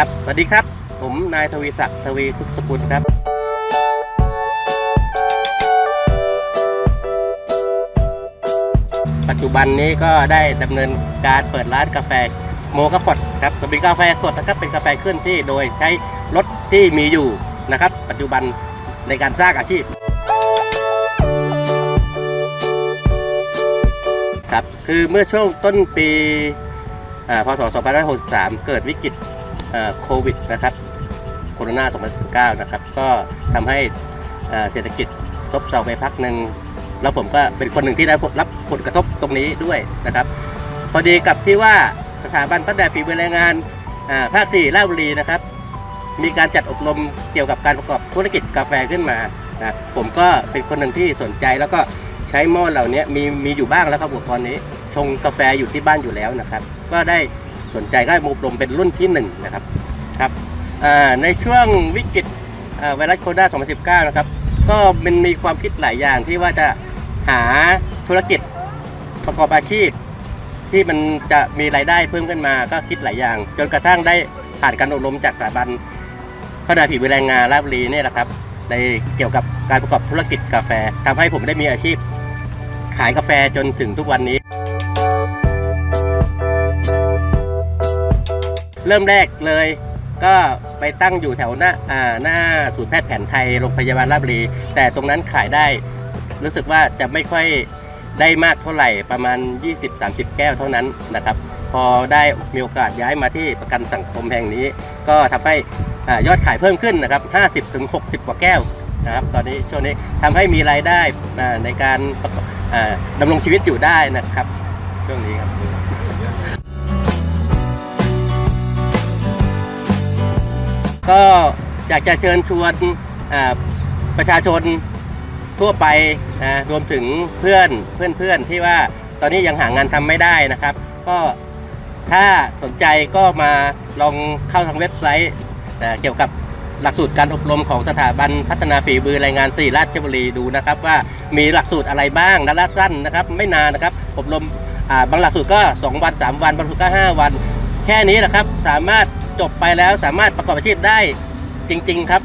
ครับ สวัสดีครับ ผมนายทวีศักดิ์ทวีพุกสกุลครับ ปัจจุบันนี้ก็ได้ดำเนินการเปิดร้านกาแฟโมกาพอดครับเป็นกาแฟสดนะครับ เป็นกาแฟเคลื่อนที่โดยใช้รถที่มีอยู่นะครับ ปัจจุบันในการสร้างอาชีพ ครับ คือเมื่อช่วงต้นปีพศ2563 เกิดวิกฤต โควิดนะครับโคโรนา 2019 นะครับ ก็ทำให้เศรษฐกิจซบเซาไปพักหนึ่งแล้วผมก็เป็นคนหนึ่งที่ได้รับผลกระทบตรงนี้ด้วยนะครับ พอดีกับที่ว่าสถาบันพัฒนาฝีมือแรงงานอ่าภาค4ราชบุรีนะครับ มีการจัดอบรมเกี่ยวกับการประกอบธุรกิจกาแฟขึ้นมานะผมก็เป็นคนหนึ่งที่สนใจแล้วก็ใช้หม้อเหล่านี้มีมีอยู่บ้างแล้วครับอุปกรณ์นี้ชงกาแฟอยู่ที่บ้านอยู่แล้วนะครับ ก็ได้ สนใจก็อบรมเป็นรุ่นที่หนึ่งนะครับครับในช่วงวิกฤตไวรัสโคโรนา2019 นะครับ ก็มันมีความคิดหลายอย่างที่ว่าจะหาธุรกิจประกอบอาชีพ ที่มันจะมีรายได้เพิ่มขึ้นมาก็คิดหลายอย่าง จนกระทั่งได้ผ่านการอบรมจากสถาบันพัฒนาฝีมือแรงงานราชบุรีเนี่ยแหละครับในเกี่ยวกับการประกอบธุรกิจกาแฟทำให้ผมได้มีอาชีพขายกาแฟจนถึงทุกวันนี้ เริ่มแรกเลย ก็ไปตั้งอยู่แถวหน้าอ่าหน้าศูนย์แพทย์แผนไทยโรงพยาบาลราชบุรี แต่ตรงนั้นขายได้ รู้สึกว่าจะไม่ค่อยได้มากเท่าไหร่ประมาณ 20-30 แก้วเท่านั้นนะครับ พอได้มีโอกาสย้ายมาที่ประกันสังคมแห่งนี้ ก็ทำให้อ่ายอดขายเพิ่มขึ้นนะครับ 50-60 กว่าแก้วนะครับ ตอนนี้ช่วงนี้ทำให้มีรายได้ในการประกอบอ่าดำรงชีวิตอยู่ได้นะครับ ช่วงนี้ครับ ก็อยากจะเชิญชวนประชาชนทั่วไปนะรวมถึงเพื่อนเพื่อนเพื่อนที่ว่าตอนนี้ยังหางานทำไม่ได้นะครับ ก็ถ้าสนใจก็มาลองเข้าทางเว็บไซต์เกี่ยวกับหลักสูตรการอบรมของสถาบันพัฒนาฝีมือแรงงาน4ราชบุรีดูนะครับ ว่ามีหลักสูตรอะไรบ้างระยะสั้นนะครับ ไม่นานนะครับอบรมบางหลักสูตรก็ 2 วัน 3 วันบางหลักสูตรก็ 5 วัน แค่นี้นะครับสามารถ จบไปแล้วสามารถประกอบอาชีพได้จริง ๆ ครับ